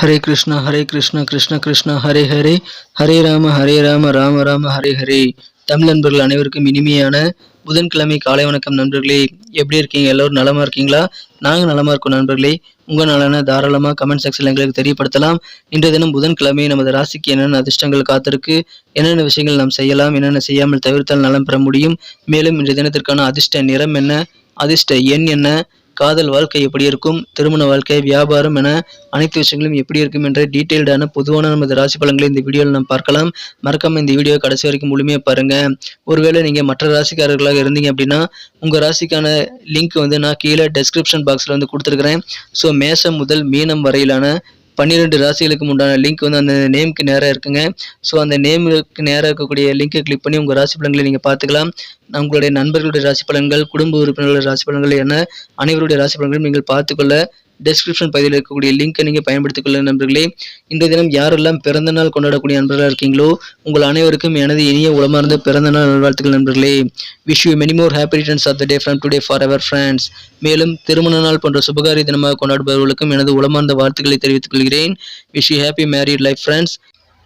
ஹரே கிருஷ்ணா ஹரே கிருஷ்ணா கிருஷ்ண கிருஷ்ணா ஹரே ஹரே. ஹரே ராம ஹரே ராம ராம ராம ஹரே ஹரே. தமிழ் நண்பர்கள் அனைவருக்கும் இனிமையான புதன்கிழமை காலை வணக்கம் நண்பர்களே. எப்படி இருக்கீங்க? எல்லோரும் நலமாக இருக்கீங்களா? நாங்கள் நலமாக இருக்கோம் நண்பர்களே. உங்கள் நலனை தாராளமாக கமெண்ட் செக்ஷனில் எங்களுக்கு தெரியப்படுத்தலாம். இன்றைய தினம் புதன்கிழமை நமது ராசிக்கு என்னென்ன அதிர்ஷ்டங்கள் காத்திருக்கு? என்னென்ன விஷயங்கள் நாம் செய்யலாம்? என்னென்ன செய்யாமல் தவிர்த்தால் நலம் பெற முடியும்? மேலும் இன்றைய தினத்திற்கான அதிர்ஷ்ட நிறம் என்ன? அதிர்ஷ்ட எண் என்ன? காதல் வாழ்க்கை எப்படி இருக்கும்? திருமண வாழ்க்கை வியாபாரம் என அனைத்து விஷயங்களும் எப்படி இருக்கும் என்ற டீட்டெயில்டான பொதுவான நமது ராசி பலன்களை இந்த வீடியோவில் நாம் பார்க்கலாம். மறக்காம இந்த வீடியோ கடைசி வரைக்கும் முழுமையாக பாருங்க. ஒருவேளை நீங்கள் மற்ற ராசிக்காரர்களாக இருந்தீங்க அப்படின்னா உங்கள் ராசிக்கான லிங்க் வந்து நான் கீழே டெஸ்கிரிப்ஷன் பாக்ஸில் வந்து கொடுத்துருக்குறேன். ஸோ மேசம் முதல் மீனம் வரையிலான பன்னிரெண்டு ராசிகளுக்கு உண்டான லிங்க் வந்து அந்த நேமுக்கு நேராக இருக்குங்க. ஸோ அந்த நேமுக்கு நேராக இருக்கக்கூடிய லிங்கை கிளிக் பண்ணி உங்கள் ராசி பலன்களை நீங்கள் பார்த்துக்கலாம். உங்களுடைய நண்பர்களுடைய ராசி பலன்கள் குடும்ப உறுப்பினர்களுடைய ராசி பலன்கள் என அனைவருடைய ராசி பலன்களையும் நீங்கள் பார்த்துக்கொள்ள டெஸ்கிரிப்ஷன் பகுதியில் இருக்கக்கூடிய லிங்கை நீங்கள் பயன்படுத்திக் கொள்ள நண்பர்களே. இந்த தினம் யாரெல்லாம் பிறந்த நாள் கொண்டாடக்கூடிய நண்பர்களாக இருக்கீங்களோ உங்கள் அனைவருக்கும் எனது இனிய உளமார்ந்த பிறந்த நாள் நல்வாழ்த்துக்கள் நண்பர்களே. Wish you many more happy returns of the day from today forever friends மேலும் திருமண நாள் போன்ற சுபகாரிய தினமாக கொண்டாடுபவர்களுக்கும் எனது உளமார்ந்த வாழ்த்துக்களை தெரிவித்துக் கொள்கிறேன். Wish you happy married life friends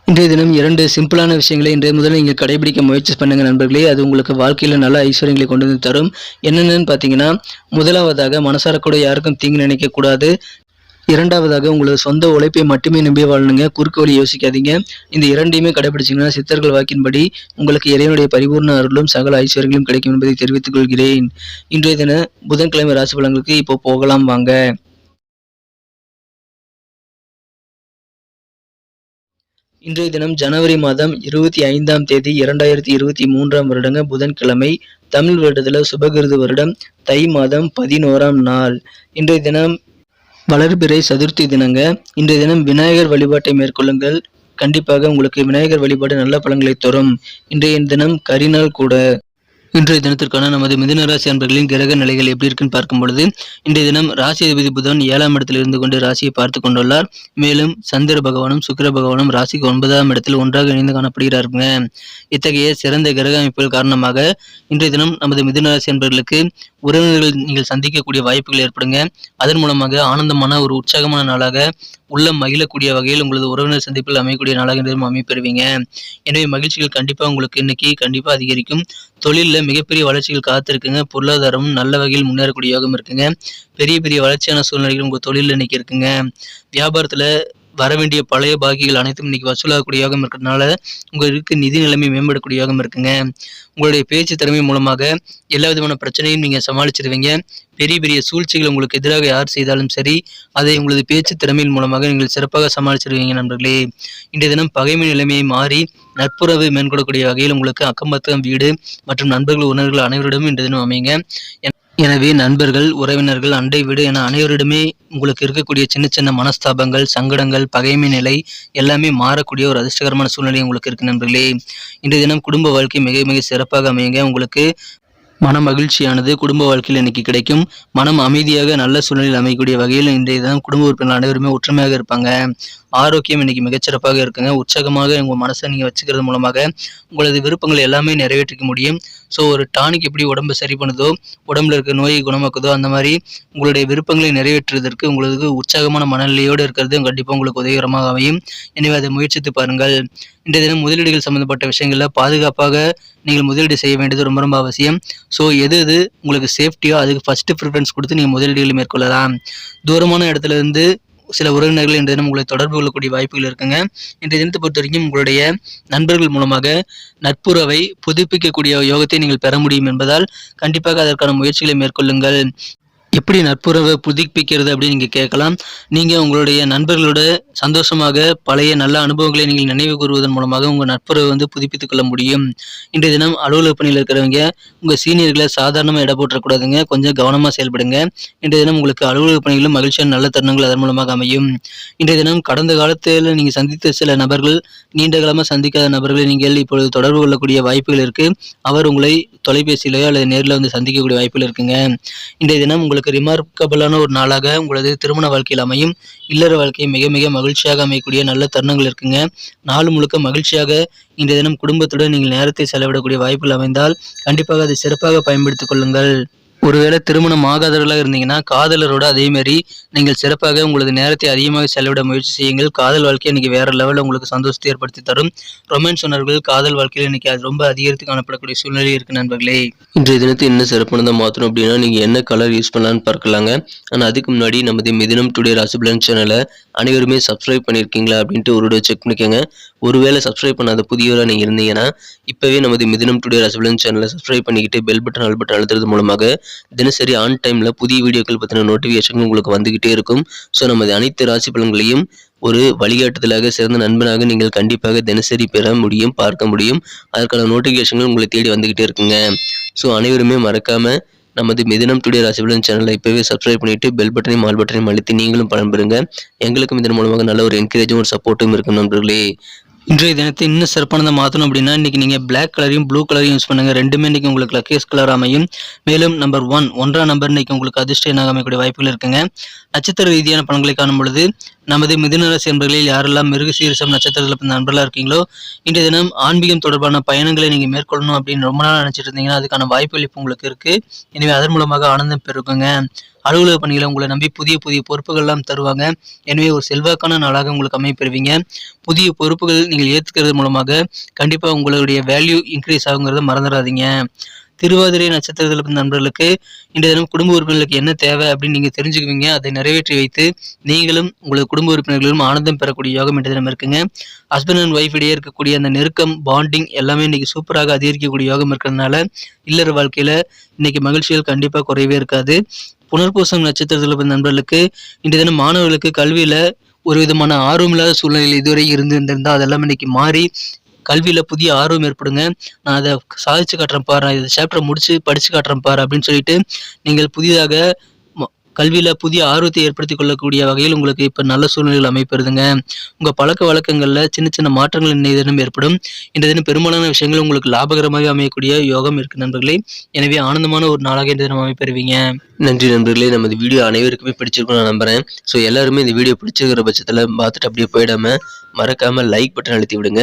இன்றைய தினம் இரண்டு சிம்பிளான விஷயங்களை இன்றைய முதல்ல நீங்கள் கடைபிடிக்க முயற்சி பண்ணுங்க நண்பர்களே. அது உங்களுக்கு வாழ்க்கையில் நல்ல ஐஸ்வர்யங்களை கொண்டு வந்து தரும். என்னென்னு பார்த்தீங்கன்னா முதலாவதாக மனசார கூட யாருக்கும் தீங்கு நினைக்கக்கூடாது இரண்டாவதாக உங்களது சொந்த உழைப்பை மட்டுமே நம்பி வாழணுங்க குறுக்கு வழி யோசிக்காதீங்க. இந்த இரண்டையுமே கடைபிடிச்சிங்கன்னா சித்தர்கள் வாக்கின்படி உங்களுக்கு இறைவனுடைய பரிபூர்ண அருளும் சகல ஐஸ்வர்யங்களும் கிடைக்கும் என்பதை தெரிவித்துக் கொள்கிறேன். இன்றைய தின புதன்கிழமை ராசி பலன்களுக்கு இப்போ போகலாம். வாங்க. இன்றைய தினம் ஜனவரி மாதம் இருபத்தி ஐந்தாம் தேதி இரண்டாயிரத்தி இருபத்தி மூன்றாம் வருடங்க புதன்கிழமை தமிழ் வருடத்தில் சுபகிருது வருடம் தை மாதம் பதினோராம் நாள். இன்றைய தினம் வளர்பிறை சதுர்த்தி தினங்க. இன்றைய தினம் விநாயகர் வழிபாட்டை மேற்கொள்ளுங்கள். கண்டிப்பாக உங்களுக்கு விநாயகர் வழிபாடு நல்ல பலன்களை தரும். இன்றைய தினம் கரிநாள் கூட. இன்றைய தினத்திற்கான நமது மிதுன ராசி அன்பர்களின் கிரக நிலைகள் எப்படி இருக்குன்னு பார்க்கும் பொழுது இன்றைய தினம் ராசி அதிபதி புதன் ஏழாம் இடத்தில் இருந்து கொண்டு ராசியை பார்த்து கொண்டுள்ளார். மேலும் சந்திர பகவானும் சுக்கிர பகவானும் ராசிக்கு ஒன்பதாம் இடத்தில் ஒன்றாக இணைந்து காணப்படுகிறாருங்க. இத்தகைய சிறந்த கிரக அமைப்புகள் காரணமாக இன்றைய தினம் நமது மிதுன ராசி அன்பர்களுக்கு உறவினர்கள் நீங்கள் சந்திக்கக்கூடிய வாய்ப்புகள் ஏற்படுங்க. அதன் மூலமாக ஆனந்தமான ஒரு உற்சாகமான நாளாக உள்ளம் மகிழக்கூடிய வகையில் உங்களது உறவினர் சந்திப்பில் அமையக்கூடிய நாளாக இன்றைய அமைப்பெறுவீங்க எனவே மகிழ்ச்சிகள் கண்டிப்பாக உங்களுக்கு இன்னைக்கு கண்டிப்பாக அதிகரிக்கும். தொழிலில் மிகப்பெரிய வளர்ச்சிகள் காத்திருக்குங்க. பொருளாதாரமும் நல்ல வகையில் முன்னேறக்கூடிய யோகம் இருக்குங்க. பெரிய பெரிய வளர்ச்சியான சூழ்நிலைகள் உங்கள் தொழிலில் இன்னைக்கு இருக்குங்க. வியாபாரத்தில் வர வேண்டிய பழைய பாக்கிகள் அனைத்தும் இன்னைக்கு வசூலாகக்கூடிய இருக்கிறதுனால உங்களுக்கு நிதி நிலைமை மேம்படக்கூடிய இருக்குங்க. உங்களுடைய பேச்சு திறமை மூலமாக எல்லா விதமான பிரச்சனையும் நீங்கள் சமாளிச்சிருவீங்க. பெரிய பெரிய சூழ்ச்சிகள் உங்களுக்கு எதிராக யார் செய்தாலும் சரி அதை உங்களது பேச்சு திறமையின் மூலமாக நீங்கள் சிறப்பாக சமாளிச்சிருவீங்க நண்பர்களே. இன்றைய தினம் பகைமை நிலைமையை மாறி நட்புறவு மேற்கொள்ளக்கூடிய வகையில் உங்களுக்கு அக்கம்பக்கம் வீடு மற்றும் நண்பர்கள் உணர்வுகள் அனைவரிடமும் இன்றைய தினம் அமைங்க எனவே நண்பர்கள் உறவினர்கள் அண்டை வீடு என அனைவரிடமே உங்களுக்கு இருக்கக்கூடிய சின்ன சின்ன மனஸ்தாபங்கள் சங்கடங்கள் பகைமை நிலை எல்லாமே மாறக்கூடிய ஒரு அதிர்ஷ்டகரமான சூழ்நிலை உங்களுக்கு இருக்கு நண்பர்களே. இன்றைய தினம் குடும்ப வாழ்க்கை மிக மிக சிறப்பாக அமையுங்க. உங்களுக்கு மன மகிழ்ச்சியானது குடும்ப வாழ்க்கையில் இன்னைக்கு கிடைக்கும். மனம் அமைதியாக நல்ல சூழ்நிலையில் அமையக்கூடிய வகையில் இன்றைய தினம் குடும்ப உறுப்பினர் அனைவருமே ஒற்றுமையாக இருப்பாங்க. ஆரோக்கியம் இன்னைக்கு மிகச்சிறப்பாக இருக்குங்க. உற்சாகமாக உங்கள் மனசை நீங்கள் வச்சுக்கிறது மூலமாக உங்களது விருப்பங்களை எல்லாமே நிறைவேற்றிக்க முடியும். ஸோ ஒரு டானிக் எப்படி உடம்பு சரி பண்ணுதோ உடம்புல இருக்க நோயை குணமாக்குதோ அந்த மாதிரி உங்களுடைய விருப்பங்களை நிறைவேற்றுவதற்கு உங்களுக்கு உற்சாகமான மனநிலையோடு இருக்கிறது கண்டிப்பாக உங்களுக்கு உதவிகரமாக அமையும். எனவே அதை முயற்சித்து பாருங்கள். இன்றைய தினம் முதலீடுகள் சம்பந்தப்பட்ட விஷயங்களில் பாதுகாப்பாக நீங்கள் முதலீடு செய்ய வேண்டியது ரொம்ப ரொம்ப அவசியம். ஸோ எது எது உங்களுக்கு சேஃப்டியோ அதுக்கு ஃபஸ்ட்டு ப்ரிஃபரன்ஸ் கொடுத்து நீங்கள் முதலீடுகளை மேற்கொள்ளலாம். தூரமான இடத்துல இருந்து சில உறவினர்கள் இன்றைய தினம் உங்களை தொடர்பு கொள்ளக்கூடிய வாய்ப்புகள் இருக்குங்க. இன்றைய தினத்தை பொறுத்த வரைக்கும் உங்களுடைய நண்பர்கள் மூலமாக நட்புறவை புதுப்பிக்கக்கூடிய யோகத்தை நீங்கள் பெற முடியும் என்பதால் கண்டிப்பாக அதற்கான முயற்சிகளை மேற்கொள்ளுங்கள். எப்படி நட்புறவை புதுப்பிக்கிறது அப்படின்னு நீங்கள் கேட்கலாம். நீங்கள் உங்களுடைய நண்பர்களோட சந்தோஷமாக பழைய நல்ல அனுபவங்களை நீங்கள் நினைவு கூறுவதன் மூலமாக உங்கள் நட்புறவை வந்து புதுப்பித்துக் கொள்ள முடியும். இன்றைய தினம் அலுவலக பணியில் இருக்கிறவங்க உங்கள் சீனியர்களை சாதாரணமாக இட போட்டக்கூடாதுங்க கொஞ்சம் கவனமாக செயல்படுங்க. இன்றைய தினம் உங்களுக்கு அலுவலக பணிகளும் மகிழ்ச்சியான நல்ல தருணங்கள் அதன் மூலமாக அமையும். இன்றைய தினம் கடந்த காலத்தில் நீங்கள் சந்தித்த சில நபர்கள் நீண்ட காலமாக சந்திக்காத நபர்களை நீங்கள் இப்பொழுது தொடர்பு கொள்ளக்கூடிய வாய்ப்புகள் இருக்குது அவர் உங்களை தொலைபேசியிலேயோ அல்லது நேரில் வந்து சந்திக்கக்கூடிய வாய்ப்புகள் இருக்குங்க. இன்றைய தினம் உங்களுக்கு உங்களுக்கு ரிமார்க்கபிளான ஒரு நாளாக உங்களது திருமண வாழ்க்கையில் அமையும். இல்லற வாழ்க்கை மிக மிக மகிழ்ச்சியாக அமையக்கூடிய நல்ல தருணங்கள் இருக்குங்க. நாள் முழுக்க மகிழ்ச்சியாக இன்றைய தினம் குடும்பத்துடன் நீங்கள் நேரத்தை செலவிடக்கூடிய வாய்ப்புகள் அமைந்தால் கண்டிப்பாக அதை சிறப்பாக பயன்படுத்திக் கொள்ளுங்கள். ஒருவேளை திருமணம் ஆகாதவர்களாக இருந்தீங்கன்னா காதலரோட அதேமாரி நீங்கள் சிறப்பாக உங்களது நேரத்தை அதிகமாக செலவிட முயற்சி செய்யுங்கள். காதல் வாழ்க்கை இன்னைக்கு வேற லெவலில் உங்களுக்கு சந்தோஷத்தை ஏற்படுத்தி தரும். ரொமான்ஸ் உணர்வுகள் காதல் வாழ்க்கையில் இன்னைக்கு அது ரொம்ப அதிகரித்து காணப்படக்கூடிய சூழ்நிலை இருக்கு நண்பர்களே. இன்றைய தினத்தை என்ன சிறப்பானதாக மாற்றணும் அப்படின்னா நீங்கள் என்ன கலர் யூஸ் பண்ணலான்னு பார்க்கலாங்க. ஆனால் அதுக்கு முன்னாடி நமது மிதினம் டுடே ராசிபலன் சேனலை அனைவருமே சப்ஸ்கிரைப் பண்ணியிருக்கீங்களா அப்படின்ட்டு ஒரு செக் பண்ணிக்கோங்க. ஒருவேளை சப்ஸ்கிரைப் பண்ணாத புதியவராக நீங்கள் இருந்தீங்கன்னா இப்போவே நமது மிதினம் டுடே ராசிபலன் சேனலை சப்ஸ்கிரைப் பண்ணிக்கிட்டு பெல் பட்டன் ஆல் பட்டன் அழுத்துறது மூலமாக தினசரி ஆன் டைமில் புதிய வீடியோக்கள் பற்றின நோட்டிஃபிகேஷன் உங்களுக்கு வந்துக்கிட்டே இருக்கும். ஸோ நமது அனைத்து ராசி பலன்களையும் ஒரு வழிகாட்டுதலாக சிறந்த நண்பனாக நீங்கள் கண்டிப்பாக தினசரி பெற முடியும் பார்க்க முடியும். அதற்கான நோட்டிஃபிகேஷன்கள் உங்களை தேடி வந்துக்கிட்டே இருக்குங்க. ஸோ அனைவருமே மறக்காமல் நமது மிதனம் டுடே ராசிபலன் சேனலை இப்போவே சப்ஸ்கிரைப் பண்ணிட்டு பெல் பட்டனையும் மால் பட்டனையும் அழுத்தி நீங்களும் பலன் பெறுங்க. எங்களுக்கும் இதன் மூலமாக நல்ல ஒரு என்கரேஜும் ஒரு சப்போர்ட்டும் இருக்கும் நண்பர்களே. இன்றைய தினத்தை இன்னும் சிறப்பானதை மாற்றணும் அப்படின்னா இன்னைக்கு நீங்கள் பிளாக் கலரையும் ப்ளூ கலரையும் யூஸ் பண்ணுங்க. ரெண்டுமே இன்னைக்கு உங்களுக்கு லக்கேஸ் கலர் அமையும். மேலும் நம்பர் ஒன் ஒன்றாம் நம்பர் இன்னைக்கு உங்களுக்கு அதிர்ஷ்ட எண்ணாக அமையக்கூடிய வாய்ப்புகள் இருக்குங்க. நட்சத்திர ரீதியான பலன்களை காணும் பொழுது நமது மிதுனராசி என்பர்களில் யாரெல்லாம் மிருகசீரிசம் நட்சத்திரத்தில் பிறந்த நண்பர்களாக இருக்கீங்களோ இன்றைய தினம் ஆன்மீகம் தொடர்பான பயணங்களை நீங்கள் மேற்கொள்ளணும் அப்படின்னு ரொம்ப நாள் நினச்சிட்டு இருந்தீங்கன்னா அதுக்கான வாய்ப்புகள் இப்போ உங்களுக்கு இருக்குது எனவே அதன் மூலமாக ஆனந்தம் பெருக்குங்க. அலுவலக பணிகளை உங்களை நம்பி புதிய புதிய பொறுப்புகள்லாம் தருவாங்க. எனவே ஒரு செல்வாக்கான நாளாக உங்களுக்கு அமைப்பெறுவீங்க. புதிய பொறுப்புகள் நீங்கள் ஏற்றுக்கிறது மூலமாக கண்டிப்பாக உங்களுடைய வேல்யூ இன்க்ரீஸ் ஆகுங்கிறத மறந்துடாதீங்க. திருவாதிரை நட்சத்திரத்தில் நண்பர்களுக்கு இன்றைய தினம் குடும்ப உறுப்பினர்களுக்கு என்ன தேவை அப்படின்னு நீங்கள் தெரிஞ்சுக்குவீங்க. அதை நிறைவேற்றி வைத்து நீங்களும் உங்களது குடும்ப உறுப்பினர்களும் ஆனந்தம் பெறக்கூடிய யோகம் இன்றைய தினம் இருக்குங்க. ஹஸ்பண்ட் அண்ட் ஒய்ஃப் இடையே இருக்கக்கூடிய அந்த நெருக்கம் பாண்டிங் எல்லாமே இன்னைக்கு சூப்பராக அதிகரிக்கக்கூடிய யோகம் இருக்கிறதுனால இல்லற வாழ்க்கையில் இன்னைக்கு மகிழ்ச்சிகள் கண்டிப்பாக குறையவே இருக்காது. புனர்பூசம் நட்சத்திரத்தில் பிறந்த நண்பர்களுக்கு இன்றைய தினம் மாணவர்களுக்கு கல்வியில் ஒரு விதமான ஆர்வம் இல்லாத சூழ்நிலையில் இதுவரை இருந்து இருந்திருந்தால் அதெல்லாம் இன்னைக்கு மாறி கல்வியில் புதிய ஆர்வம் ஏற்படுங்க. நான் அதை சாதிச்சு காட்டுறேன் பாரு. நான் இந்த சாப்டரை முடிச்சு படித்து காட்டுறேன் பாரு அப்படின்னு சொல்லிட்டு நீங்கள் புதிதாக கல்வியில் புதிய ஆர்வத்தை ஏற்படுத்தி கொள்ளக்கூடிய வகையில் உங்களுக்கு இப்போ நல்ல சூழ்நிலைகள் அமைப்பெறுதுங்க. உங்கள் பழக்க வழக்கங்களில் சின்ன சின்ன மாற்றங்கள் இன்றைய தினம் ஏற்படும். இன்றைய தினம் பெரும்பாலான விஷயங்கள் உங்களுக்கு லாபகரமாக அமையக்கூடிய யோகம் இருக்கு நண்பர்களே. எனவே ஆனந்தமான ஒரு நாளாக இன்றைய தினம் அமைப்பெறுவீங்க. நன்றி நண்பர்களே. நமது வீடியோ அனைவருக்குமே பிடிச்சிருக்கும் நான் நம்புறேன். ஸோ எல்லாருமே இந்த வீடியோ பிடிச்சிருக்கிற பட்சத்தில் பார்த்துட்டு அப்படியே போயிடாம மறக்காமல் லைக் பட்டன் அழுத்தி விடுங்க.